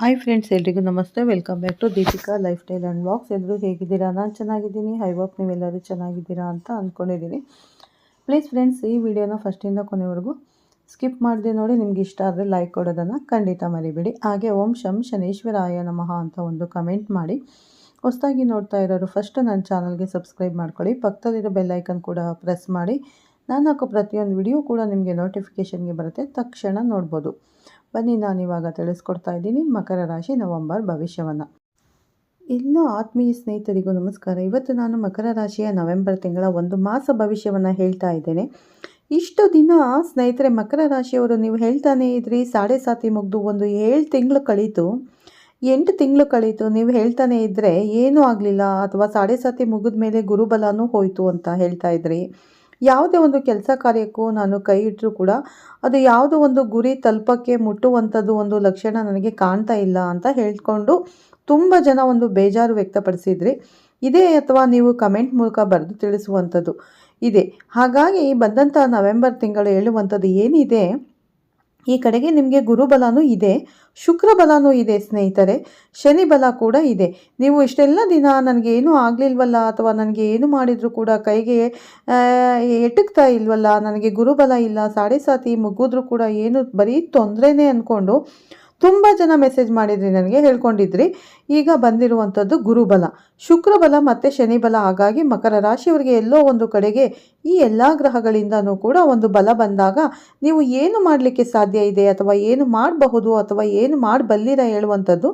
Hi friends ಎಲ್ರಿಗೂ ನಮಸ್ತೆ. Welcome back to Deepika lifestyle and blogs ಎಲ್ಲರೂ ಹೇಗಿದ್ದೀರಾ? ನಾನು ಚೆನ್ನಾಗಿದ್ದೀನಿ. ಐ ಹೋಪ್ ನೀವೆಲ್ಲರೂ ಚೆನ್ನಾಗಿದ್ದೀರಾ ಅಂತ ಅಂದ್ಕೊಂಡಿದ್ದೀನಿ ಪ್ಲೀಸ್ ಫ್ರೆಂಡ್ಸ್ ಈ ವಿಡಿಯೋನ ಫಸ್ಟಿಂದ ಕೊನೆವರೆಗೂ ಸ್ಕಿಪ್ ಮಾಡಿದೆ ನೋಡಿ. ನಿಮ್ಗೆ ಇಷ್ಟ ಆದರೆ ಲೈಕ್ ಕೊಡೋದನ್ನು ಖಂಡಿತ ಮರಿಬೇಡಿ. ಹಾಗೆ ಓಂ ಶಂ ಶನೇಶ್ವರಾಯ ನಮಃ ಅಂತ ಒಂದು ಕಮೆಂಟ್ ಮಾಡಿ. ಹೊಸದಾಗಿ ನೋಡ್ತಾ ಇರೋರು ಫಸ್ಟ್ ನನ್ನ ಚಾನಲ್ಗೆ ಸಬ್ಸ್ಕ್ರೈಬ್ ಮಾಡ್ಕೊಳ್ಳಿ. ಪಕ್ಕದಲ್ಲಿರೋ ಬೆಲ್ಲೈಕನ್ ಕೂಡ ಪ್ರೆಸ್ ಮಾಡಿ. ನಾನು ಹಾಕೋ ಪ್ರತಿಯೊಂದು ವಿಡಿಯೋ ಕೂಡ ನಿಮಗೆ ನೋಟಿಫಿಕೇಷನ್ಗೆ ಬರುತ್ತೆ. ತಕ್ಷಣ ನೋಡ್ಬೋದು. ಬನ್ನಿ, ನಾನು ಇವಾಗ ತಿಳಿಸ್ಕೊಡ್ತಾ ಇದ್ದೀನಿ. ಮಕರ ರಾಶಿ ನವಂಬರ್ ಭವಿಷ್ಯವನ್ನು. ಎಲ್ಲ ಆತ್ಮೀಯ ಸ್ನೇಹಿತರಿಗೂ ನಮಸ್ಕಾರ. ಇವತ್ತು ನಾನು ಮಕರ ರಾಶಿಯ ನವೆಂಬರ್ ತಿಂಗಳ ಒಂದು ಮಾಸ ಭವಿಷ್ಯವನ್ನು ಹೇಳ್ತಾ ಇದ್ದೇನೆ. ಇಷ್ಟು ದಿನ ಸ್ನೇಹಿತರೆ, ಮಕರ ರಾಶಿಯವರು ನೀವು ಹೇಳ್ತಾನೆ ಇದ್ರಿ, ಸಾಡೆ ಸಾತಿ ಮುಗ್ದು ಒಂದು ಏಳು ತಿಂಗಳು ಕಳೀತು. ಎಂಟು ತಿಂಗಳು ಕಳೀತು. ನೀವು ಹೇಳ್ತಾನೆ ಇದ್ದರೆ ಏನೂ ಆಗಲಿಲ್ಲ. ಅಥವಾ ಸಾಡೆ ಸಾತಿ ಮುಗಿದ ಮೇಲೆ ಗುರುಬಲನೂ ಹೋಯಿತು ಅಂತ ಹೇಳ್ತಾ ಇದ್ರಿ. ಯಾವುದೇ ಒಂದು ಕೆಲಸ ಕಾರ್ಯಕ್ಕೂ ನಾನು ಕೈ ಇಟ್ಟರೂ ಕೂಡ ಅದು ಯಾವುದೋ ಒಂದು ಗುರಿ ತಲುಪಕ್ಕೆ ಮುಟ್ಟುವಂಥದ್ದು ಒಂದು ಲಕ್ಷಣ ನನಗೆ ಕಾಣ್ತಾ ಇಲ್ಲ ಅಂತ ಹೇಳ್ಕೊಂಡು ತುಂಬ ಜನ ಒಂದು ಬೇಜಾರು ವ್ಯಕ್ತಪಡಿಸಿದ್ರಿ. ಇದೇ ಅಥವಾ ನೀವು ಕಮೆಂಟ್ ಮೂಲಕ ಬರೆದು ತಿಳಿಸುವಂಥದ್ದು ಇದೆ. ಹಾಗಾಗಿ ಬಂದಂಥ ನವೆಂಬರ್ ತಿಂಗಳು ಹೇಳುವಂಥದ್ದು ಏನಿದೆ? ಈ ಕಡೆಗೆ ನಿಮಗೆ ಗುರುಬಲನೂ ಇದೆ, ಶುಕ್ರ ಬಲನೂ ಇದೆ ಸ್ನೇಹಿತರೆ, ಶನಿ ಬಲ ಕೂಡ ಇದೆ. ನೀವು ಇಷ್ಟೆಲ್ಲ ದಿನ ನನಗೆ ಏನೂ ಆಗಲಿಲ್ವಲ್ಲ ಅಥವಾ ನನಗೆ ಏನು ಮಾಡಿದರೂ ಕೂಡ ಕೈಗೆ ಎಟಕ್ತಾ ಇಲ್ವಲ್ಲ, ನನಗೆ ಗುರುಬಲ ಇಲ್ಲ, ಸಾಡೆ ಸಾತಿ ಮುಗಿದ್ರೂ ಕೂಡ ಏನು ಬರೀ ತೊಂದರೆನೇ ಅಂದ್ಕೊಂಡು ತುಂಬ ಜನ ಮೆಸೇಜ್ ಮಾಡಿದ್ರಿ ನನಗೆ, ಹೇಳ್ಕೊಂಡಿದ್ರಿ. ಈಗ ಬಂದಿರುವಂಥದ್ದು ಗುರುಬಲ. ಶುಕ್ರಬಲ ಮತ್ತು ಶನಿಬಲ, ಹಾಗಾಗಿ ಮಕರ ರಾಶಿಯವರಿಗೆ ಎಲ್ಲೋ ಒಂದು ಕಡೆಗೆ ಈ ಎಲ್ಲ ಗ್ರಹಗಳಿಂದನೂ ಕೂಡ ಒಂದು ಬಲ ಬಂದಾಗ ನೀವು ಏನು ಮಾಡಲಿಕ್ಕೆ ಸಾಧ್ಯ ಇದೆ ಅಥವಾ ಏನು ಮಾಡಬಹುದು ಅಥವಾ ಏನು ಮಾಡಬಲ್ಲಿರ ಹೇಳುವಂಥದ್ದು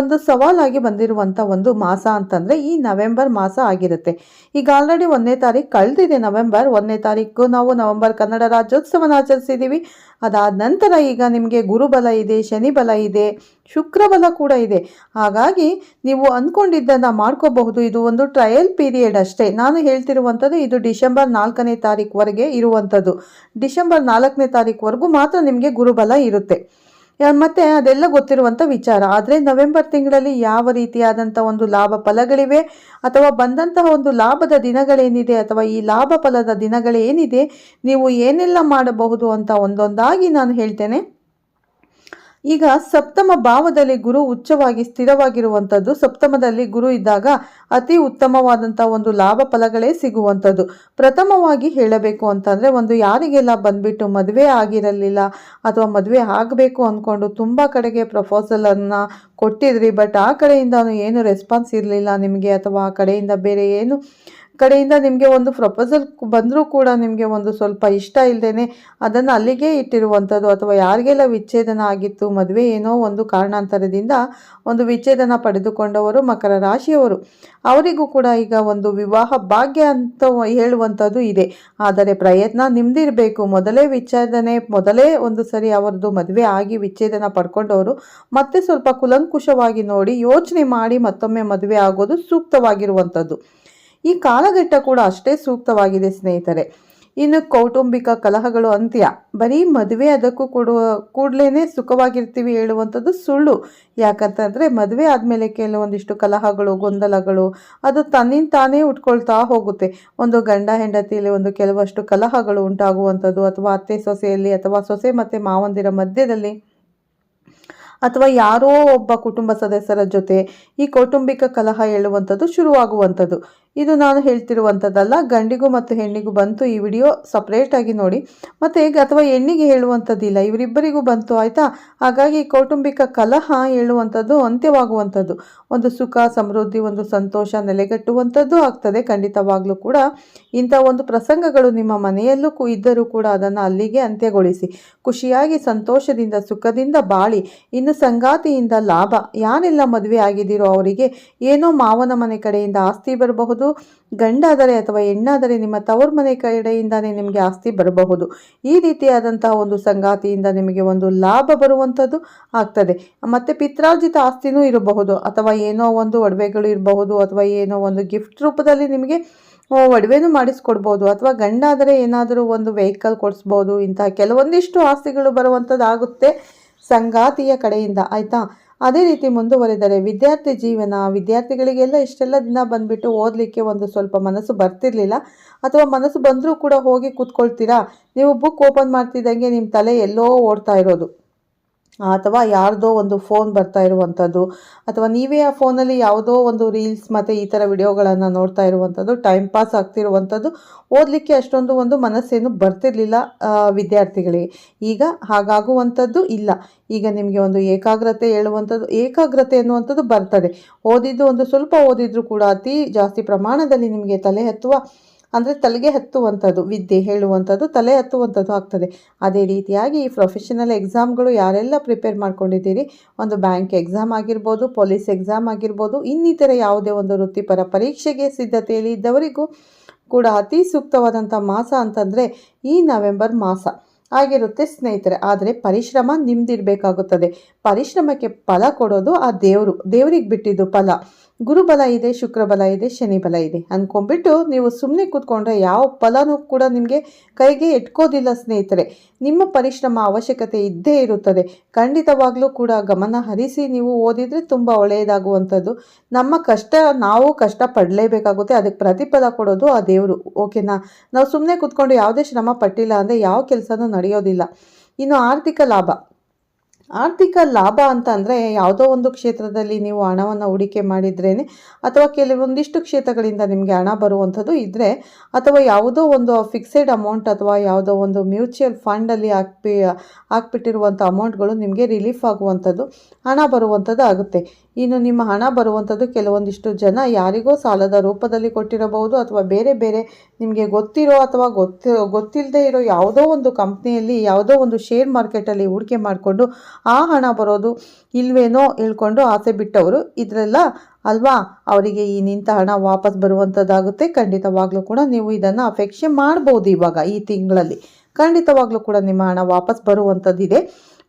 ಒಂದು ಸವಾಲಾಗಿ ಬಂದಿರುವಂಥ ಒಂದು ಮಾಸ ಅಂತಂದರೆ ಈ ನವೆಂಬರ್ ಮಾಸ ಆಗಿರುತ್ತೆ. ಈಗ ಆಲ್ರೆಡಿ ಒಂದನೇ ತಾರೀಕು ಕಳೆದಿದೆ ನವೆಂಬರ್, ಒಂದನೇ ತಾರೀಕು ನಾವು ನವೆಂಬರ್ ಕನ್ನಡ ರಾಜ್ಯೋತ್ಸವನ ಆಚರಿಸಿದ್ದೀವಿ ಅದಾದ ನಂತರ ಈಗ ನಿಮಗೆ ಗುರುಬಲ ಇದೆ ಶನಿಬಲ ಇದೆ ಶುಕ್ರಬಲ ಕೂಡ ಇದೆ. ಹಾಗಾಗಿ ನೀವು ಅಂದ್ಕೊಂಡಿದ್ದನ್ನು ಮಾಡ್ಕೋಬಹುದು. ಇದು ಒಂದು ಟ್ರಯಲ್ ಪೀರಿಯಡ್ ಅಷ್ಟೇ. ನಾನು ಹೇಳ್ತಿರುವಂಥದ್ದು ಇದು ಡಿಸೆಂಬರ್ ನಾಲ್ಕನೇ ತಾರೀಕುವರೆಗೆ ಇರುವಂಥದ್ದು. ಡಿಸೆಂಬರ್ ನಾಲ್ಕನೇ ತಾರೀಕುವರೆಗೂ ಮಾತ್ರ ನಿಮಗೆ ಗುರುಬಲ ಇರುತ್ತೆ. ಮತ್ತೆ ಅದೆಲ್ಲ ಗೊತ್ತಿರುವಂಥ ವಿಚಾರ. ಆದರೆ ನವೆಂಬರ್ ತಿಂಗಳಲ್ಲಿ ಯಾವ ರೀತಿಯಾದಂಥ ಒಂದು ಲಾಭ ಫಲಗಳಿವೆ ಅಥವಾ ಬಂದಂತಹ ಒಂದು ಲಾಭದ ದಿನಗಳೇನಿದೆ ಅಥವಾ ಈ ಲಾಭ ಫಲದ ದಿನಗಳೇನಿದೆ ನೀವು ಏನೆಲ್ಲ ಮಾಡಬಹುದು ಅಂತ ಒಂದೊಂದಾಗಿ ನಾನು ಹೇಳ್ತೇನೆ. ಈಗ ಸಪ್ತಮ ಭಾವದಲ್ಲಿ ಗುರು ಉಚ್ಚವಾಗಿ ಸ್ಥಿರವಾಗಿರುವಂಥದ್ದು, ಸಪ್ತಮದಲ್ಲಿ ಗುರು ಇದ್ದಾಗ ಅತಿ ಉತ್ತಮವಾದಂಥ ಒಂದು ಲಾಭ ಫಲಗಳೇ ಸಿಗುವಂಥದ್ದು. ಪ್ರಥಮವಾಗಿ ಹೇಳಬೇಕು ಅಂತಂದರೆ, ಒಂದು ಯಾರಿಗೆಲ್ಲ ಬಂದ್ಬಿಟ್ಟು ಮದುವೆ ಆಗಿರಲಿಲ್ಲ ಅಥವಾ ಮದುವೆ ಆಗಬೇಕು ಅಂದ್ಕೊಂಡು ತುಂಬ ಕಡೆಗೆ ಪ್ರಪೋಸಲನ್ನು ಕೊಟ್ಟಿದ್ರಿ ಬಟ್ ಆ ಕಡೆಯಿಂದ ಏನು ರೆಸ್ಪಾನ್ಸ್ ಇರಲಿಲ್ಲ ನಿಮಗೆ ಅಥವಾ ಆ ಕಡೆಯಿಂದ ಬೇರೆ ಏನು ಕಡೆಯಿಂದ ನಿಮಗೆ ಒಂದು ಪ್ರಪೋಸಲ್ ಬಂದರೂ ಕೂಡ ನಿಮಗೆ ಒಂದು ಸ್ವಲ್ಪ ಇಷ್ಟ ಇಲ್ಲದೇ ಅದನ್ನು ಅಲ್ಲಿಗೆ ಇಟ್ಟಿರುವಂಥದ್ದು ಅಥವಾ ಯಾರಿಗೆಲ್ಲ ವಿಚ್ಛೇದನ ಆಗಿತ್ತು, ಮದುವೆ ಏನೋ ಒಂದು ಕಾರಣಾಂತರದಿಂದ ಒಂದು ವಿಚ್ಛೇದನ ಪಡೆದುಕೊಂಡವರು ಮಕರ ರಾಶಿಯವರು. ಅವರಿಗೂ ಕೂಡ ಈಗ ಒಂದು ವಿವಾಹ ಭಾಗ್ಯ ಅಂತ ಹೇಳುವಂಥದ್ದು ಇದೆ. ಆದರೆ ಪ್ರಯತ್ನ ನಿಮ್ದಿರಬೇಕು. ಮೊದಲೇ ವಿಚ್ಛೇದನೆ, ಮೊದಲೇ ಒಂದು ಸರಿ ಅವರದ್ದು ಮದುವೆ ಆಗಿ ವಿಚ್ಛೇದನ ಪಡ್ಕೊಂಡವರು ಮತ್ತೆ ಸ್ವಲ್ಪ ಕುಲಂಕುಷವಾಗಿ ನೋಡಿ ಯೋಚನೆ ಮಾಡಿ ಮತ್ತೊಮ್ಮೆ ಮದುವೆ ಆಗೋದು ಸೂಕ್ತವಾಗಿರುವಂಥದ್ದು ಈ ಕಾಲಘಟ್ಟ ಕೂಡ ಅಷ್ಟೇ ಸೂಕ್ತವಾಗಿದೆ, ಸ್ನೇಹಿತರೆ. ಇನ್ನು ಕೌಟುಂಬಿಕ ಕಲಹಗಳು ಅಂತ್ಯ. ಬರೀ ಮದುವೆ ಅದಕ್ಕೂ ಕೊಡುವ ಕೂಡಲೇ ಸುಖವಾಗಿರ್ತೀವಿ ಹೇಳುವಂಥದ್ದು ಸುಳ್ಳು. ಯಾಕಂತಂದರೆ ಮದುವೆ ಆದಮೇಲೆ ಕೆಲವೊಂದಿಷ್ಟು ಕಲಹಗಳು, ಗೊಂದಲಗಳು, ಅದು ತನ್ನಿಂದ ತಾನೇ ಉಟ್ಕೊಳ್ತಾ ಹೋಗುತ್ತೆ. ಒಂದು ಗಂಡ, ಹೆಂಡತಿಯಲ್ಲಿ ಒಂದು ಕೆಲವಷ್ಟು ಕಲಹಗಳು ಉಂಟಾಗುವಂಥದ್ದು, ಅಥವಾ ಅತ್ತೆ ಸೊಸೆಯಲ್ಲಿ ಅಥವಾ ಸೊಸೆ ಮತ್ತು ಮಾವಂದಿರ ಮಧ್ಯದಲ್ಲಿ, ಅಥವಾ ಯಾರೋ ಒಬ್ಬ ಕುಟುಂಬ ಸದಸ್ಯರ ಜೊತೆ ಈ ಕೌಟುಂಬಿಕ ಕಲಹ ಹೇಳುವಂಥದ್ದು ಶುರುವಾಗುವಂಥದ್ದು. ಇದು ನಾನು ಹೇಳ್ತಿರುವಂಥದ್ದಲ್ಲ ಗಂಡಿಗೂ ಮತ್ತು ಹೆಣ್ಣಿಗೂ ಬಂತು ಈ ವಿಡಿಯೋ ಸಪ್ರೇಟಾಗಿ ನೋಡಿ. ಮತ್ತು ಅಥವಾ ಹೆಣ್ಣಿಗೆ ಹೇಳುವಂಥದ್ದಿಲ್ಲ ಇವರಿಬ್ಬರಿಗೂ ಬಂತು ಆಯಿತಾ? ಹಾಗಾಗಿ ಕೌಟುಂಬಿಕ ಕಲಹ ಹೇಳುವಂಥದ್ದು ಅಂತ್ಯವಾಗುವಂಥದ್ದು ಒಂದು ಸುಖ, ಸಮೃದ್ಧಿ, ಒಂದು ಸಂತೋಷ ನೆಲೆಗಟ್ಟುವಂಥದ್ದು ಆಗ್ತದೆ. ಖಂಡಿತವಾಗಲೂ ಕೂಡ ಇಂಥ ಒಂದು ಪ್ರಸಂಗಗಳು ನಿಮ್ಮ ಮನೆಯಲ್ಲೂ ಇದ್ದರೂ ಕೂಡ ಅದನ್ನು ಅಲ್ಲಿಗೆ ಅಂತ್ಯಗೊಳಿಸಿ. ಖುಷಿಯಾಗಿ, ಸಂತೋಷದಿಂದ, ಸುಖದಿಂದ ಬಾಳಿ. ಇನ್ನು ಸಂಗಾತಿಯಿಂದ ಲಾಭ. ಯಾರೆಲ್ಲ ಮದುವೆ ಆಗಿದ್ದೀರೋ ಅವರಿಗೆ, ಏನೋ ಮಾವನ ಮನೆ ಕಡೆಯಿಂದ ಆಸ್ತಿ ಬರಬಹುದು ಗಂಡಾದರೆ ಅಥವಾ ಹೆಣ್ಣಾದರೆ ನಿಮ್ಮ ತವರು ಮನೆ ಕಡೆಯಿಂದಾನೇ ನಿಮಗೆ ಆಸ್ತಿ ಬರಬಹುದು. ಈ ರೀತಿಯಾದಂತಹ ಒಂದು ಸಂಗಾತಿಯಿಂದ ನಿಮಗೆ ಒಂದು ಲಾಭ ಬರುವಂಥದ್ದು ಆಗ್ತದೆ. ಮತ್ತು ಪಿತ್ರಾರ್ಜಿತ ಆಸ್ತಿನೂ ಇರಬಹುದು ಅಥವಾ ಏನೋ ಒಂದು ಒಡವೆಗಳು ಇರಬಹುದು ಅಥವಾ ಏನೋ ಒಂದು ಗಿಫ್ಟ್ ರೂಪದಲ್ಲಿ ನಿಮಗೆ ಒಡವೆನೂ ಮಾಡಿಸ್ಕೊಡ್ಬೋದು ಅಥವಾ ಗಂಡಾದರೆ ಏನಾದರೂ ಒಂದು ವೆಹಿಕಲ್ ಕೊಡಿಸ್ಬೋದು. ಇಂತಹ ಕೆಲವೊಂದಿಷ್ಟು ಆಸ್ತಿಗಳು ಬರುವಂಥದ್ದಾಗುತ್ತೆ. ಸಂಗಾತಿಯ ಕಡೆಯಿಂದ ಆಯಿತಾ? ಅದೇ ರೀತಿ ಮುಂದುವರೆದರೆ ವಿದ್ಯಾರ್ಥಿ ಜೀವನ, ವಿದ್ಯಾರ್ಥಿಗಳಿಗೆಲ್ಲ ಇಷ್ಟೆಲ್ಲ ದಿನ ಬಂದುಬಿಟ್ಟು ಓದಲಿಕ್ಕೆ ಒಂದು ಸ್ವಲ್ಪ ಮನಸ್ಸು ಬರ್ತಿರ್ಲಿಲ್ಲ. ಅಥವಾ ಮನಸ್ಸು ಬಂದರೂ ಕೂಡ ಹೋಗಿ ಕೂತ್ಕೊಳ್ತೀರಾ? ನೀವು ಬುಕ್ ಓಪನ್ ಮಾಡ್ತಿದ್ದಂಗೆ ನಿಮ್ಮ ತಲೆ ಎಲ್ಲೋ ಓಡ್ತಾ ಇರೋದು. ಅಥವಾ ಯಾರ್ದೋ ಒಂದು ಫೋನ್ ಬರ್ತಾ ಇರುವಂಥದ್ದು, ಅಥವಾ ನೀವೇ ಆ ಫೋನಲ್ಲಿ ಯಾವುದೋ ಒಂದು ರೀಲ್ಸ್ ಮತ್ತು ಈ ಥರ ವಿಡಿಯೋಗಳನ್ನು ನೋಡ್ತಾ ಇರುವಂಥದ್ದು ಟೈಮ್ ಪಾಸ್ ಆಗ್ತಿರುವಂಥದ್ದು, ಓದಲಿಕ್ಕೆ ಅಷ್ಟೊಂದು ಒಂದು ಮನಸ್ಸೇನು ಬರ್ತಿರಲಿಲ್ಲ ವಿದ್ಯಾರ್ಥಿಗಳಿಗೆ. ಈಗ ಹಾಗಾಗುವಂಥದ್ದು ಇಲ್ಲ. ಈಗ ನಿಮಗೆ ಒಂದು ಏಕಾಗ್ರತೆ ಹೇಳುವಂಥದ್ದು, ಏಕಾಗ್ರತೆ ಅನ್ನುವಂಥದ್ದು ಬರ್ತದೆ. ಓದಿದ್ದು ಒಂದು ಸ್ವಲ್ಪ ಓದಿದ್ರು ಕೂಡ ಅತಿ ಜಾಸ್ತಿ ಪ್ರಮಾಣದಲ್ಲಿ ನಿಮಗೆ ತಲೆ ಹತ್ತುವ ಅಂದರೆ ತಲೆಗೆ ಹತ್ತುವಂಥದ್ದು, ವಿದ್ಯೆ ಹೇಳುವಂಥದ್ದು ತಲೆ ಹತ್ತುವಂಥದ್ದು ಆಗ್ತದೆ. ಅದೇ ರೀತಿಯಾಗಿ ಈ ಪ್ರೊಫೆಷನಲ್ ಎಕ್ಸಾಮ್ಗಳು ಯಾರೆಲ್ಲ ಪ್ರಿಪೇರ್ ಮಾಡ್ಕೊಂಡಿದ್ದೀರಿ? ಒಂದು ಬ್ಯಾಂಕ್ ಎಕ್ಸಾಮ್ ಆಗಿರ್ಬೋದು ಪೊಲೀಸ್ ಎಕ್ಸಾಮ್ ಆಗಿರ್ಬೋದು, ಇನ್ನಿತರ ಯಾವುದೇ ಒಂದು ವೃತ್ತಿಪರ ಪರೀಕ್ಷೆಗೆ ಸಿದ್ಧತೆಯಲ್ಲಿ ಇದ್ದವರಿಗೂ ಕೂಡ ಅತಿ ಸೂಕ್ತವಾದಂಥ ಮಾಸ ಅಂತಂದರೆ ಈ ನವೆಂಬರ್ ಮಾಸ. ಆಗಿರುತ್ತೆ ಸ್ನೇಹಿತರೆ, ಆದರೆ ಪರಿಶ್ರಮ ನಿಮ್ದಿರಬೇಕಾಗುತ್ತದೆ. ಪರಿಶ್ರಮಕ್ಕೆ ಫಲ ಕೊಡೋದು ಆ ದೇವರು, ದೇವರಿಗೆ ಬಿಟ್ಟಿದ್ದು ಫಲ. ಗುರುಬಲ ಇದೆ ಶುಕ್ರಬಲ ಇದೆ ಶನಿಬಲ ಇದೆ ಅಂದ್ಕೊಂಡ್ಬಿಟ್ಟು ನೀವು ಸುಮ್ಮನೆ ಕೂತ್ಕೊಂಡ್ರೆ ಯಾವ ಫಲನೂ ಕೂಡ ನಿಮಗೆ ಕೈಗೆ ಎಟ್ಕೋದಿಲ್ಲ ಸ್ನೇಹಿತರೆ. ನಿಮ್ಮ ಪರಿಶ್ರಮ, ಅವಶ್ಯಕತೆ ಇದ್ದೇ ಇರುತ್ತದೆ. ಖಂಡಿತವಾಗ್ಲೂ ಕೂಡ ಗಮನ ಹರಿಸಿ ನೀವು ಓದಿದರೆ ತುಂಬ ಒಳ್ಳೆಯದಾಗುವಂಥದ್ದು. ನಮ್ಮ ಕಷ್ಟ, ನಾವು ಕಷ್ಟ ಪಡಲೇಬೇಕಾಗುತ್ತೆ ಅದಕ್ಕೆ ಪ್ರತಿಫಲ ಕೊಡೋದು ಆ ದೇವರು, ಓಕೆನಾ? ನಾವು ಸುಮ್ಮನೆ ಕೂತ್ಕೊಂಡು ಯಾವುದೇ ಶ್ರಮ ಪಟ್ಟಿಲ್ಲ ಅಂದರೆ ಯಾವ ಕೆಲಸನೂ ನಡೆಯೋದಿಲ್ಲ. ಇನ್ನು ಆರ್ಥಿಕ ಲಾಭ. ಆರ್ಥಿಕ ಲಾಭ ಅಂತ ಅಂದರೆ ಯಾವುದೋ ಒಂದು ಕ್ಷೇತ್ರದಲ್ಲಿ ನೀವು ಹಣವನ್ನು ಹೂಡಿಕೆ ಮಾಡಿದ್ರೇ ಅಥವಾ ಕೆಲವೊಂದಿಷ್ಟು ಕ್ಷೇತ್ರಗಳಿಂದ ನಿಮಗೆ ಹಣ ಬರುವಂಥದ್ದು ಇದ್ದರೆ ಅಥವಾ ಯಾವುದೋ ಒಂದು ಫಿಕ್ಸೆಡ್ ಅಮೌಂಟ್ ಅಥವಾ ಯಾವುದೋ ಒಂದು ಮ್ಯೂಚುವಲ್ ಫಂಡಲ್ಲಿ ಹಾಕ್ಬಿ, ಹಾಕ್ಬಿಟ್ಟಿರುವಂಥ ಅಮೌಂಟ್ಗಳು ನಿಮಗೆ ರಿಲೀಫ್ ಆಗುವಂಥದ್ದು, ಹಣ ಬರುವಂಥದ್ದು ಆಗುತ್ತೆ. ಇನ್ನು ನಿಮ್ಮ ಹಣ ಬರುವಂಥದ್ದು ಕೆಲವೊಂದಿಷ್ಟು ಜನ ಯಾರಿಗೋ ಸಾಲದ ರೂಪದಲ್ಲಿ ಕೊಟ್ಟಿರಬಹುದು ಅಥವಾ ಬೇರೆ ಬೇರೆ ನಿಮಗೆ ಗೊತ್ತಿರೋ ಅಥವಾ ಗೊತ್ತು ಗೊತ್ತಿಲ್ಲದೆ ಇರೋ ಯಾವುದೋ ಒಂದು ಕಂಪ್ನಿಯಲ್ಲಿ ಯಾವುದೋ ಒಂದು ಶೇರ್ ಮಾರ್ಕೆಟಲ್ಲಿ ಹೂಡಿಕೆ ಮಾಡಿಕೊಂಡು ಆ ಹಣ ಬರೋದು ಇಲ್ವೇನೋ ಹೇಳ್ಕೊಂಡು ಆಸೆ ಬಿಟ್ಟವರು ಇದರೆಲ್ಲ ಅಲ್ವಾ? ಅವರಿಗೆ ಈ ನಿಂತ ಹಣ ವಾಪಸ್ ಬರುವಂಥದ್ದಾಗುತ್ತೆ ಖಂಡಿತವಾಗ್ಲೂ ಕೂಡ ನೀವು ಇದನ್ನು ಅಪೇಕ್ಷೆ ಮಾಡ್ಬೋದು ಇವಾಗ ಈ ತಿಂಗಳಲ್ಲಿ. ಖಂಡಿತವಾಗ್ಲೂ ಕೂಡ ನಿಮ್ಮ ಹಣ ವಾಪಸ್ ಬರುವಂಥದ್ದಿದೆ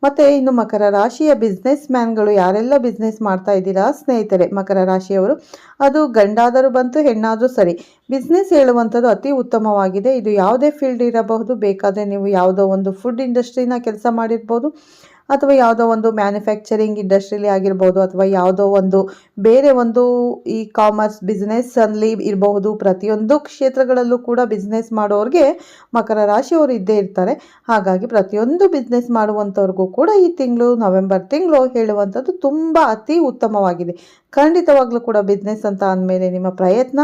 ಮತ್ತು ಇನ್ನು ಮಕರ ರಾಶಿಯ ಬಿಸ್ನೆಸ್ ಮ್ಯಾನ್ಗಳು ಯಾರೆಲ್ಲ ಬಿಸ್ನೆಸ್ ಮಾಡ್ತಾ ಇದ್ದೀರಾ? ಸ್ನೇಹಿತರೆ, ಮಕರ ರಾಶಿಯವರು, ಅದು ಗಂಡಾದರೂ ಬಂತು, ಹೆಣ್ಣಾದರೂ ಸರಿ. ಬಿಸ್ನೆಸ್ ಹೇಳುವಂಥದ್ದು ಅತಿ ಉತ್ತಮವಾಗಿದೆ. ಇದು ಯಾವುದೇ ಫೀಲ್ಡ್ ಇರಬಹುದು. ಬೇಕಾದರೆ ನೀವು ಯಾವುದೋ ಒಂದು ಫುಡ್ ಇಂಡಸ್ಟ್ರಿನ ಕೆಲಸ ಮಾಡಿರ್ಬೋದು. ಅಥವಾ ಯಾವುದೋ ಒಂದು ಮ್ಯಾನುಫ್ಯಾಕ್ಚರಿಂಗ್ ಇಂಡಸ್ಟ್ರಿಲಿ ಆಗಿರ್ಬೋದು ಅಥವಾ ಯಾವುದೋ ಒಂದು ಬೇರೆ ಒಂದು ಈ ಕಾಮರ್ಸ್ ಬಿಸ್ನೆಸ್ಸಲ್ಲಿ ಇರಬಹುದು. ಪ್ರತಿಯೊಂದು ಕ್ಷೇತ್ರಗಳಲ್ಲೂ ಕೂಡ ಬಿಸ್ನೆಸ್ ಮಾಡೋರಿಗೆ ಮಕರ ರಾಶಿಯವರು ಇದ್ದೇ ಇರ್ತಾರೆ. ಹಾಗಾಗಿ ಪ್ರತಿಯೊಂದು ಬಿಸ್ನೆಸ್ ಮಾಡುವಂಥವ್ರಿಗೂ ಕೂಡ ಈ ತಿಂಗಳು ನವೆಂಬರ್ ತಿಂಗಳು ಹೇಳುವಂಥದ್ದು ತುಂಬ ಅತಿ ಉತ್ತಮವಾಗಿದೆ. ಖಂಡಿತವಾಗ್ಲೂ ಕೂಡ ಬಿಸ್ನೆಸ್ ಅಂತ ಅಂದಮೇಲೆ ನಿಮ್ಮ ಪ್ರಯತ್ನ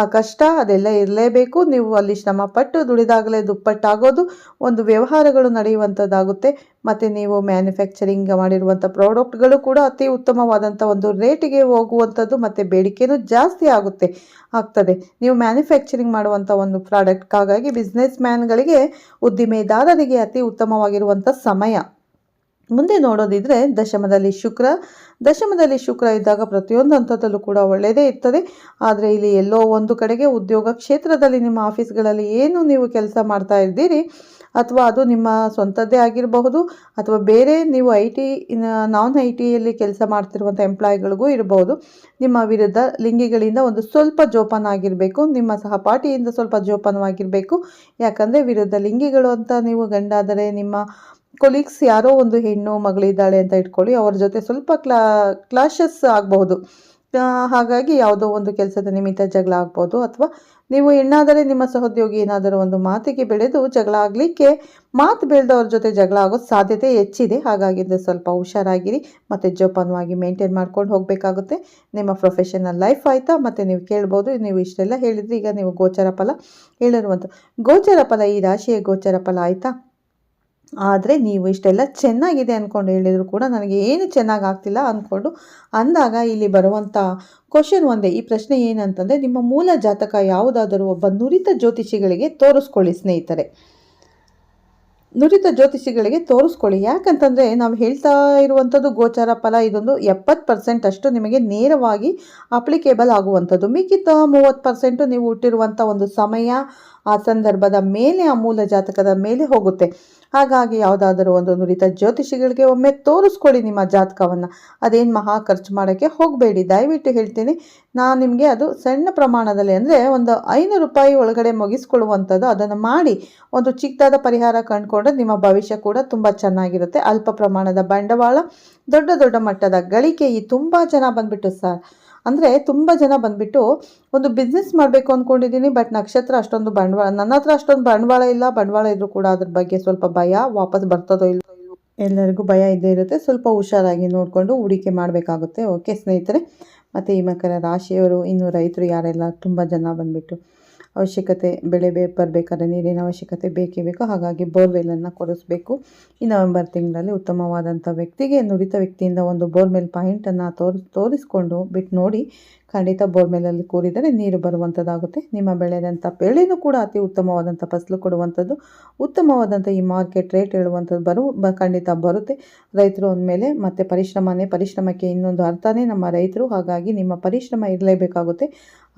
ಆ ಕಷ್ಟ ಅದೆಲ್ಲ ಇರಲೇಬೇಕು. ನೀವು ಅಲ್ಲಿ ಶ್ರಮಪಟ್ಟು ದುಡಿದಾಗಲೇ ದುಪ್ಪಟ್ಟಾಗೋದು ಒಂದು ವ್ಯವಹಾರಗಳು ನಡೆಯುವಂಥದ್ದಾಗುತ್ತೆ. ಮತ್ತು ನೀವು ಮ್ಯಾನುಫ್ಯಾಕ್ಚರಿಂಗ್ ಮಾಡಿರುವಂಥ ಪ್ರಾಡಕ್ಟ್ಗಳು ಕೂಡ ಅತಿ ಉತ್ತಮವಾದಂಥ ಒಂದು ರೇಟಿಗೆ ಹೋಗುವಂಥದ್ದು ಮತ್ತು ಬೇಡಿಕೆನೂ ಜಾಸ್ತಿ ಆಗುತ್ತೆ, ಆಗ್ತದೆ. ನೀವು ಮ್ಯಾನುಫ್ಯಾಕ್ಚರಿಂಗ್ ಮಾಡುವಂಥ ಒಂದು ಪ್ರಾಡಕ್ಟ್ ಹಾಗಾಗಿ ಬಿಸ್ನೆಸ್ ಮ್ಯಾನ್ಗಳಿಗೆ ಉದ್ದಿಮೆದಾರರಿಗೆ ಅತಿ ಉತ್ತಮವಾಗಿರುವಂಥ ಸಮಯ. ಮುಂದೆ ನೋಡೋದಿದ್ರೆ ದಶಮದಲ್ಲಿ ಶುಕ್ರ. ದಶಮದಲ್ಲಿ ಶುಕ್ರ ಇದ್ದಾಗ ಪ್ರತಿಯೊಂದು ಹಂತದಲ್ಲೂ ಕೂಡ ಒಳ್ಳೆಯದೇ ಇರ್ತದೆ. ಆದರೆ ಇಲ್ಲಿ ಎಲ್ಲೋ ಒಂದು ಕಡೆಗೆ ಉದ್ಯೋಗ ಕ್ಷೇತ್ರದಲ್ಲಿ ನಿಮ್ಮ ಆಫೀಸ್ಗಳಲ್ಲಿ ಏನು ನೀವು ಕೆಲಸ ಮಾಡ್ತಾ ಇದ್ದೀರಿ ಅಥವಾ ಅದು ನಿಮ್ಮ ಸ್ವಂತದ್ದೇ ಆಗಿರಬಹುದು ಅಥವಾ ಬೇರೆ ನೀವು ಐ ಟಿ ನಾನ್ ಐ ಟಿಯಲ್ಲಿ ಕೆಲಸ ಮಾಡ್ತಿರುವಂಥ ಎಂಪ್ಲಾಯ್ಗಳಿಗೂ ಇರಬಹುದು. ನಿಮ್ಮ ವಿರುದ್ಧ ಲಿಂಗಿಗಳಿಂದ ಒಂದು ಸ್ವಲ್ಪ ಜೋಪಾನ ಆಗಿರಬೇಕು, ನಿಮ್ಮ ಸಹಪಾಠಿಯಿಂದ ಸ್ವಲ್ಪ ಜೋಪಾನವಾಗಿರಬೇಕು. ಯಾಕಂದರೆ ವಿರುದ್ಧ ಲಿಂಗಿಗಳು ಅಂತ ನೀವು ಗಂಡಾದರೆ ನಿಮ್ಮ ಕೊಲೀಗ್ಸ್ ಯಾರೋ ಒಂದು ಹೆಣ್ಣು ಮಗಳಿದ್ದಾಳೆ ಅಂತ ಇಟ್ಕೊಳ್ಳಿ, ಅವ್ರ ಜೊತೆ ಸ್ವಲ್ಪ ಕ್ಲಾ ಕ್ಲಾಶಸ್ ಆಗಬಹುದು. ಹಾಗಾಗಿ ಯಾವುದೋ ಒಂದು ಕೆಲಸದ ನಿಮಿತ್ತ ಜಗಳ ಆಗ್ಬೋದು ಅಥವಾ ನೀವು ಹೆಣ್ಣಾದರೆ ನಿಮ್ಮ ಸಹೋದ್ಯೋಗಿ ಏನಾದರೂ ಒಂದು ಮಾತಿಗೆ ಬೆಳೆದು ಜಗಳ ಆಗಲಿಕ್ಕೆ ಮಾತು ಬೆಳೆದವ್ರ ಜೊತೆ ಜಗಳ ಆಗೋ ಸಾಧ್ಯತೆ ಹೆಚ್ಚಿದೆ. ಹಾಗಾಗಿ ಇದು ಸ್ವಲ್ಪ ಹುಷಾರಾಗಿರಿ. ಮತ್ತು ಜೋಪಾನವಾಗಿ ಮೇಂಟೈನ್ ಮಾಡ್ಕೊಂಡು ಹೋಗಬೇಕಾಗುತ್ತೆ. ನಿಮ್ಮ ಪ್ರೊಫೆಷನಲ್ ಲೈಫ್ ಆಯಿತಾ? ಮತ್ತು ನೀವು ಕೇಳ್ಬೋದು. ನೀವು ಇಷ್ಟೆಲ್ಲ ಹೇಳಿದ್ರಿ. ಈಗ ನೀವು ಗೋಚರ ಫಲ ಹೇಳಿರುವಂಥ ಗೋಚರ ಫಲ ಈ ರಾಶಿಯ ಗೋಚರ ಫಲ ಆಯಿತಾ? ಆದರೆ ನೀವು ಇಷ್ಟೆಲ್ಲ ಚೆನ್ನಾಗಿದೆ ಅಂದ್ಕೊಂಡು ಹೇಳಿದ್ರು ಕೂಡ ನನಗೆ ಏನು ಚೆನ್ನಾಗಿ ಆಗ್ತಿಲ್ಲ ಅಂದ್ಕೊಂಡು ಅಂದಾಗ ಇಲ್ಲಿ ಬರುವಂಥ ಕ್ವಶನ್ ಒಂದೇ, ಈ ಪ್ರಶ್ನೆ ಏನಂತಂದರೆ ನಿಮ್ಮ ಮೂಲ ಜಾತಕ ಯಾವುದಾದರೂ ಒಬ್ಬ ನುರಿತ ಜ್ಯೋತಿಷಿಗಳಿಗೆ ತೋರಿಸ್ಕೊಳ್ಳಿ ಸ್ನೇಹಿತರೆ. ನುರಿತ ಜ್ಯೋತಿಷಿಗಳಿಗೆ ತೋರಿಸ್ಕೊಳ್ಳಿ. ಯಾಕಂತಂದರೆ ನಾವು ಹೇಳ್ತಾ ಇರುವಂಥದ್ದು ಗೋಚಾರ ಫಲ ಇದೊಂದು ಎಪ್ಪತ್ತು ಪರ್ಸೆಂಟ್ ಅಷ್ಟು ನಿಮಗೆ ನೇರವಾಗಿ ಅಪ್ಲಿಕೇಬಲ್ ಆಗುವಂಥದ್ದು. ಮಿಕ್ಕಿತ ಮೂವತ್ತು ಪರ್ಸೆಂಟು ನೀವು ಹುಟ್ಟಿರುವಂಥ ಒಂದು ಸಮಯ ಆ ಸಂದರ್ಭದ ಮೇಲೆ, ಆ ಮೂಲ ಜಾತಕದ ಮೇಲೆ ಹೋಗುತ್ತೆ. ಹಾಗಾಗಿ ಯಾವುದಾದರೂ ಒಂದು ನುರಿತ ಜ್ಯೋತಿಷಿಗಳಿಗೆ ಒಮ್ಮೆ ತೋರಿಸ್ಕೊಳ್ಳಿ ನಿಮ್ಮ ಜಾತಕವನ್ನು. ಅದೇನು ಮಹಾ ಖರ್ಚು ಮಾಡೋಕ್ಕೆ ಹೋಗಬೇಡಿ. ದಯವಿಟ್ಟು ಹೇಳ್ತೀನಿ ನಾನು ನಿಮಗೆ ಅದು ಸಣ್ಣ ಪ್ರಮಾಣದಲ್ಲಿ ಅಂದರೆ ಒಂದು ಐನೂರು ರೂಪಾಯಿ ಒಳಗಡೆ ಮುಗಿಸ್ಕೊಳ್ಳುವಂಥದ್ದು, ಅದನ್ನು ಮಾಡಿ ಒಂದು ಚಿಕ್ಕದಾದ ಪರಿಹಾರ ಕಂಡುಕೊಂಡ್ರೆ ನಿಮ್ಮ ಭವಿಷ್ಯ ಕೂಡ ತುಂಬ ಚೆನ್ನಾಗಿರುತ್ತೆ. ಅಲ್ಪ ಪ್ರಮಾಣದ ಬಂಡವಾಳ, ದೊಡ್ಡ ದೊಡ್ಡ ಮಟ್ಟದ ಗಳಿಕೆ ಈ ತುಂಬ ಜನ ಬಂದುಬಿಟ್ಟು ಸರ್. ಅಂದರೆ ತುಂಬ ಜನ ಬಂದುಬಿಟ್ಟು ಒಂದು ಬಿಸ್ನೆಸ್ ಮಾಡಬೇಕು ಅಂದ್ಕೊಂಡಿದ್ದೀನಿ ಬಟ್ ನಕ್ಷತ್ರ ಅಷ್ಟೊಂದು ಬಂಡವಾಳ, ನನ್ನ ಹತ್ರ ಅಷ್ಟೊಂದು ಬಂಡವಾಳ ಇಲ್ಲ, ಬಂಡವಾಳ ಇದ್ರೂ ಕೂಡ ಅದ್ರ ಬಗ್ಗೆ ಸ್ವಲ್ಪ ಭಯ, ವಾಪಸ್ ಬರ್ತದೋ ಇಲ್ಲೋ ಎಲ್ಲರಿಗೂ ಭಯ ಇದ್ದೇ ಇರುತ್ತೆ. ಸ್ವಲ್ಪ ಹುಷಾರಾಗಿ ನೋಡಿಕೊಂಡು ಹೂಡಿಕೆ ಮಾಡಬೇಕಾಗುತ್ತೆ. ಓಕೆ ಸ್ನೇಹಿತರೆ ಮತ್ತು ಈ ಮಕರ ರಾಶಿಯವರು ಇನ್ನು ರೈತರು ಯಾರೆಲ್ಲ ತುಂಬ ಜನ ಬಂದುಬಿಟ್ಟು ಅವಶ್ಯಕತೆ, ಬೆಳೆ ಬೇ, ಬರಬೇಕಾದ್ರೆ ನೀರಿನ ಅವಶ್ಯಕತೆ ಬೇಕೇ ಬೇಕು ಹಾಗಾಗಿ ಬೋರ್ವೆಲ್ಲನ್ನು ಕೊಡಿಸ್ಬೇಕು. ಈ ನವೆಂಬರ್ ತಿಂಗಳಲ್ಲಿ ಉತ್ತಮವಾದಂಥ ವ್ಯಕ್ತಿಗೆ, ನುರಿತ ವ್ಯಕ್ತಿಯಿಂದ ಒಂದು ಬೋರ್ವೆಲ್ ಪಾಯಿಂಟನ್ನು ತೋರಿಸ್, ತೋರಿಸ್ಕೊಂಡು ಬಿಟ್ಟು ನೋಡಿ ಖಂಡಿತ ಬೋರ್ವೆಲಲ್ಲಿ ಕೂರಿದರೆ ನೀರು ಬರುವಂಥದ್ದಾಗುತ್ತೆ. ನಿಮ್ಮ ಬೆಳೆದಂಥ ಬೆಳೆನೂ ಕೂಡ ಅತಿ ಉತ್ತಮವಾದಂಥ ಫಸಲು ಕೊಡುವಂಥದ್ದು. ಉತ್ತಮವಾದಂಥ ಈ ಮಾರ್ಕೆಟ್ ರೇಟ್ ಹೇಳುವಂಥದ್ದು ಬರು ಖಂಡಿತ ಬರುತ್ತೆ. ರೈತರು ಅಂದಮೇಲೆ ಮತ್ತು ಪರಿಶ್ರಮನೇ, ಪರಿಶ್ರಮಕ್ಕೆ ಇನ್ನೊಂದು ಅರ್ಥನೇ ನಮ್ಮ ರೈತರು. ಹಾಗಾಗಿ ನಿಮ್ಮ ಪರಿಶ್ರಮ ಇರಲೇಬೇಕಾಗುತ್ತೆ.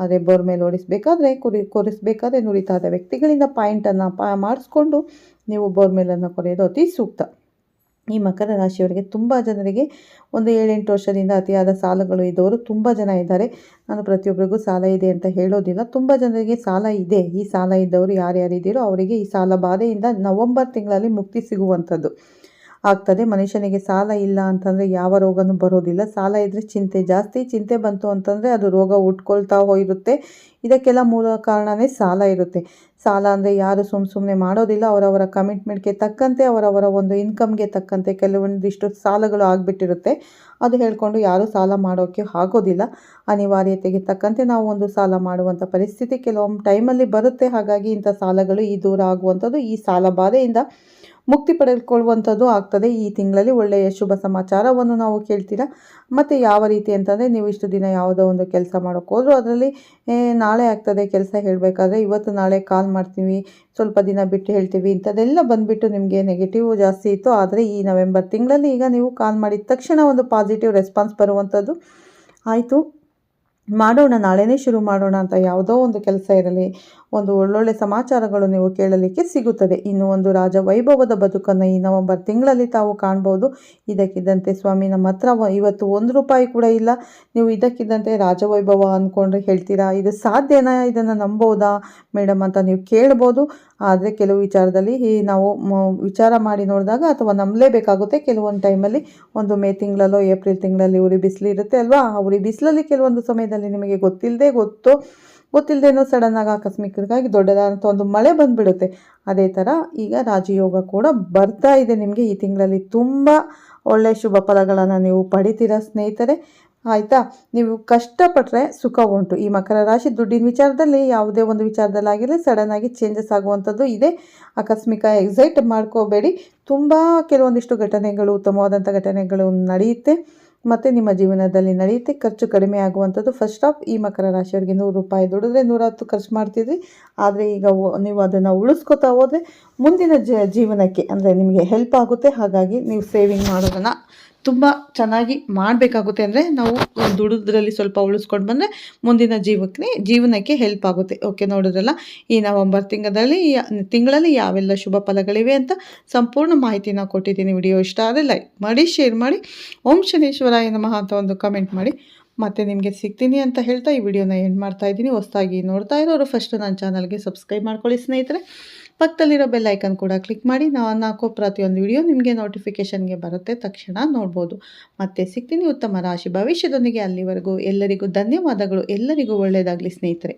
ಆದರೆ ಬೋರ್ ಮೇಲೆ ಓಡಿಸಬೇಕಾದ್ರೆ ಕುರಿ, ಕೊರಿಸಬೇಕಾದ್ರೆ ನುರಿತಾದ ವ್ಯಕ್ತಿಗಳಿಂದ ಪಾಯಿಂಟನ್ನು ಪಾ, ಮಾಡಿಸ್ಕೊಂಡು ನೀವು ಬೋರ್ ಮೇಲನ್ನು ಕೊರೆಯೋದು ಅತಿ ಸೂಕ್ತ. ಈ ಮಕರ ರಾಶಿಯವರಿಗೆ ತುಂಬ ಜನರಿಗೆ ಒಂದು ಏಳೆಂಟು ವರ್ಷದಿಂದ ಅತಿಯಾದ ಸಾಲಗಳು ಇದ್ದವರು ತುಂಬ ಜನ ಇದ್ದಾರೆ. ನಾನು ಪ್ರತಿಯೊಬ್ಬರಿಗೂ ಸಾಲ ಇದೆ ಅಂತ ಹೇಳೋದಿಲ್ಲ. ತುಂಬ ಜನರಿಗೆ ಸಾಲ ಇದೆ. ಈ ಸಾಲ ಇದ್ದವರು ಯಾರ್ಯಾರಿದ್ದೀರೋ ಅವರಿಗೆ ಈ ಸಾಲ ಬಾಧೆಯಿಂದ ನವಂಬರ್ ತಿಂಗಳಲ್ಲಿ ಮುಕ್ತಿ ಸಿಗುವಂಥದ್ದು. ಆಗ್ತದೆ. ಮನುಷ್ಯನಿಗೆ ಸಾಲ ಇಲ್ಲ ಅಂತಂದರೆ ಯಾವ ರೋಗನೂ ಬರೋದಿಲ್ಲ. ಸಾಲ ಇದ್ದರೆ ಚಿಂತೆ, ಜಾಸ್ತಿ ಚಿಂತೆ ಬಂತು ಅಂತಂದರೆ ಅದು ರೋಗ ಉಟ್ಕೊಳ್ತಾ ಹೋಗಿರುತ್ತೆ. ಇದಕ್ಕೆಲ್ಲ ಮೂಲ ಕಾರಣವೇ ಸಾಲ ಇರುತ್ತೆ. ಸಾಲ ಅಂದರೆ ಯಾರು ಸುಮ್ಮ ಸುಮ್ಮನೆ ಮಾಡೋದಿಲ್ಲ. ಅವರವರ ಕಮಿಟ್ಮೆಂಟ್ಗೆ ತಕ್ಕಂತೆ, ಅವರವರ ಒಂದು ಇನ್ಕಮ್ಗೆ ತಕ್ಕಂತೆ ಕೆಲವೊಂದಿಷ್ಟು ಸಾಲಗಳು ಆಗಿಬಿಟ್ಟಿರುತ್ತೆ. ಅದು ಹೇಳಿಕೊಂಡು ಯಾರೂ ಸಾಲ ಮಾಡೋಕ್ಕೆ ಆಗೋದಿಲ್ಲ. ಅನಿವಾರ್ಯತೆಗೆ ತಕ್ಕಂತೆ ನಾವು ಒಂದು ಸಾಲ ಮಾಡುವಂಥ ಪರಿಸ್ಥಿತಿ ಕೆಲವೊಮ್ಮೆ ಟೈಮಲ್ಲಿ ಬರುತ್ತೆ. ಹಾಗಾಗಿ ಇಂಥ ಸಾಲಗಳು ಈ ದೂರ ಆಗುವಂಥದ್ದು ಈ ಸಾಲ ಬಾಧೆಯಿಂದ ಮುಕ್ತಿ ಪಡೆದುಕೊಳ್ಳುವಂಥದ್ದು ಆಗ್ತದೆ. ಈ ತಿಂಗಳಲ್ಲಿ ಒಳ್ಳೆಯ ಶುಭ ಸಮಾಚಾರವನ್ನು ನಾವು ಕೇಳ್ತೀರಾ? ಮತ್ತು ಯಾವ ರೀತಿ ಅಂತಂದರೆ, ನೀವು ಇಷ್ಟು ದಿನ ಯಾವುದೋ ಒಂದು ಕೆಲಸ ಮಾಡೋಕ್ಕೆ ಹೋದರೂ ಅದರಲ್ಲಿ ನಾಳೆ ಆಗ್ತದೆ ಕೆಲಸ ಹೇಳಬೇಕಾದ್ರೆ, ಇವತ್ತು ನಾಳೆ ಕಾಲ್ ಮಾಡ್ತೀವಿ, ಸ್ವಲ್ಪ ದಿನ ಬಿಟ್ಟು ಹೇಳ್ತೀವಿ ಇಂಥದ್ದೆಲ್ಲ ಬಂದುಬಿಟ್ಟು ನಿಮಗೆ ನೆಗೆಟಿವ್ ಜಾಸ್ತಿ ಇತ್ತು. ಆದರೆ ಈ ನವೆಂಬರ್ ತಿಂಗಳಲ್ಲಿ ಈಗ ನೀವು ಕಾಲ್ ಮಾಡಿದ ತಕ್ಷಣ ಒಂದು ಪಾಸಿಟಿವ್ ರೆಸ್ಪಾನ್ಸ್ ಬರುವಂಥದ್ದು. ಆಯಿತು. ಮಾಡೋಣ, ನಾಳೆನೇ ಶುರು ಮಾಡೋಣ ಅಂತ ಯಾವುದೋ ಒಂದು ಕೆಲಸ ಇರಲಿ, ಒಂದು ಒಳ್ಳೊಳ್ಳೆ ಸಮಾಚಾರಗಳು ನೀವು ಕೇಳಲಿಕ್ಕೆ ಸಿಗುತ್ತದೆ. ಇನ್ನು ಒಂದು ರಾಜ ವೈಭವದ ಬದುಕನ್ನು ಈ ನವಂಬರ್ ತಿಂಗಳಲ್ಲಿ ತಾವು ಕಾಣ್ಬೋದು. ಇದಕ್ಕಿದ್ದಂತೆ ಸ್ವಾಮಿ, ನಮ್ಮ ಹತ್ರ ಇವತ್ತು ಒಂದು ರೂಪಾಯಿ ಕೂಡ ಇಲ್ಲ. ನೀವು ಇದಕ್ಕಿದ್ದಂತೆ ರಾಜವೈಭವ ಅಂದ್ಕೊಂಡ್ರೆ ಹೇಳ್ತೀರಾ? ಇದು ಸಾಧ್ಯನಾ? ಇದನ್ನು ನಂಬೋದಾ ಮೇಡಮ್ ಅಂತ ನೀವು ಕೇಳ್ಬೋದು. ಆದರೆ ಕೆಲವು ವಿಚಾರದಲ್ಲಿ ನಾವು ವಿಚಾರ ಮಾಡಿ ನೋಡಿದಾಗ ಅಥವಾ ನಂಬಲೇಬೇಕಾಗುತ್ತೆ. ಕೆಲವೊಂದು ಟೈಮಲ್ಲಿ ಒಂದು ಮೇ ತಿಂಗಳಲ್ಲೋ ಏಪ್ರಿಲ್ ತಿಂಗಳಲ್ಲಿ ಉರಿ ಬಿಸಿಲು ಇರುತ್ತೆ ಅಲ್ವಾ? ಆ ಉರಿ ಬಿಸಿಲಲ್ಲಿ ಕೆಲವೊಂದು ಸಮಯದಲ್ಲಿ ನಿಮಗೆ ಗೊತ್ತಿಲ್ಲದೆ ಗೊತ್ತು ಗೊತ್ತಿಲ್ಲದೇನೋ ಸಡನ್ನಾಗಿ ಆಕಸ್ಮಿಕವಾಗಿ ದೊಡ್ಡದಾದಂಥ ಒಂದು ಮಳೆ ಬಂದುಬಿಡುತ್ತೆ. ಅದೇ ಥರ ಈಗ ರಾಜಯೋಗ ಕೂಡ ಬರ್ತಾ ಇದೆ ನಿಮಗೆ. ಈ ತಿಂಗಳಲ್ಲಿ ತುಂಬ ಒಳ್ಳೆಯ ಶುಭ ಫಲಗಳನ್ನು ನೀವು ಪಡಿತೀರ ಸ್ನೇಹಿತರೆ. ಆಯಿತಾ? ನೀವು ಕಷ್ಟಪಟ್ಟರೆ ಸುಖ ಉಂಟು. ಈ ಮಕರ ರಾಶಿ ದುಡ್ಡಿನ ವಿಚಾರದಲ್ಲಿ ಯಾವುದೇ ಒಂದು ವಿಚಾರದಲ್ಲಾಗಿರಲಿ ಸಡನ್ನಾಗಿ ಚೇಂಜಸ್ ಆಗುವಂಥದ್ದು ಇದೆ. ಆಕಸ್ಮಿಕ ಎಕ್ಸೈಟ್ ಮಾಡ್ಕೋಬೇಡಿ. ತುಂಬ ಕೆಲವೊಂದಿಷ್ಟು ಘಟನೆಗಳು ಉತ್ತಮವಾದಂಥ ಘಟನೆಗಳು ನಡೆಯುತ್ತೆ. ಮತ್ತು ನಿಮ್ಮ ಜೀವನದಲ್ಲಿ ನಡೆಯುತ್ತೆ. ಖರ್ಚು ಕಡಿಮೆ ಆಗುವಂಥದ್ದು ಫಸ್ಟ್ ಆಫ್ ಈ ಮಕರ ರಾಶಿಯವರಿಗೆ ನೂರು ರೂಪಾಯಿ ದುಡಿದ್ರೆ ನೂರ ಹತ್ತು ಖರ್ಚು ಮಾಡ್ತಿದ್ವಿ. ಆದರೆ ಈಗ ನೀವು ಅದನ್ನು ಉಳಿಸ್ಕೊತಾ ಹೋದರೆ ಮುಂದಿನ ಜೀವನಕ್ಕೆ ಅಂದರೆ ನಿಮಗೆ ಹೆಲ್ಪ್ ಆಗುತ್ತೆ. ಹಾಗಾಗಿ ನೀವು ಸೇವಿಂಗ್ ಮಾಡೋದನ್ನು ತುಂಬ ಚೆನ್ನಾಗಿ ಮಾಡಬೇಕಾಗುತ್ತೆ ಅಂದರೆ ನಾವು ದುಡಿದ್ರಲ್ಲಿ ಸ್ವಲ್ಪ ಉಳಿಸ್ಕೊಂಡು ಬಂದರೆ ಮುಂದಿನ ಜೀವಕ್ಕೆ, ಜೀವನಕ್ಕೆ ಹೆಲ್ಪ್ ಆಗುತ್ತೆ. ಓಕೆ ನೋಡಿದ್ರಲ್ಲ? ಈ ನವಂಬರ್ ತಿಂಗಳಲ್ಲಿ ತಿಂಗಳಲ್ಲಿ ಯಾವೆಲ್ಲ ಶುಭ ಫಲಗಳಿವೆ ಅಂತ ಸಂಪೂರ್ಣ ಮಾಹಿತಿನ ಕೊಟ್ಟಿದ್ದೀನಿ ವಿಡಿಯೋ ಇಷ್ಟ ಆದರೆ ಲೈಕ್ ಮಾಡಿ ಶೇರ್ ಮಾಡಿ. ಓಂ ಶನೇಶ್ವರಾಯ ನಮಃ ಅಂತ ಒಂದು ಕಮೆಂಟ್ ಮಾಡಿ. ಮತ್ತೆ ನಿಮಗೆ ಸಿಗ್ತೀನಿ ಅಂತ ಹೇಳ್ತಾ ಈ ವಿಡಿಯೋನ ಎಂಡ್ ಮಾಡ್ತಾ ಇದ್ದೀನಿ. ಹೊಸದಾಗಿ ನೋಡ್ತಾ ಇರೋರು ಫಸ್ಟ್ ನನ್ನ ಚಾನಲ್ಗೆ ಸಬ್ಸ್ಕ್ರೈಬ್ ಮಾಡ್ಕೊಳ್ಳಿ ಸ್ನೇಹಿತರೆ. ಪಕ್ಕದಲ್ಲಿರೋ ಬೆಲ್ ಐಕನ್ ಕೂಡ ಕ್ಲಿಕ್ ಮಾಡಿ ನಾನು ಹಾಕೋ ಪ್ರತಿಯೊಂದು ವಿಡಿಯೋ ನಿಮಗೆ ನೋಟಿಫಿಕೇಷನ್ಗೆ ಬರುತ್ತೆ. ತಕ್ಷಣ ನೋಡ್ಬೋದು. ಮತ್ತೆ ಸಿಗ್ತೀನಿ ಉತ್ತಮ ರಾಶಿ ಭವಿಷ್ಯದೊಂದಿಗೆ. ಅಲ್ಲಿವರೆಗೂ ಎಲ್ಲರಿಗೂ ಧನ್ಯವಾದಗಳು. ಎಲ್ಲರಿಗೂ ಒಳ್ಳೆಯದಾಗಲಿ ಸ್ನೇಹಿತರೆ.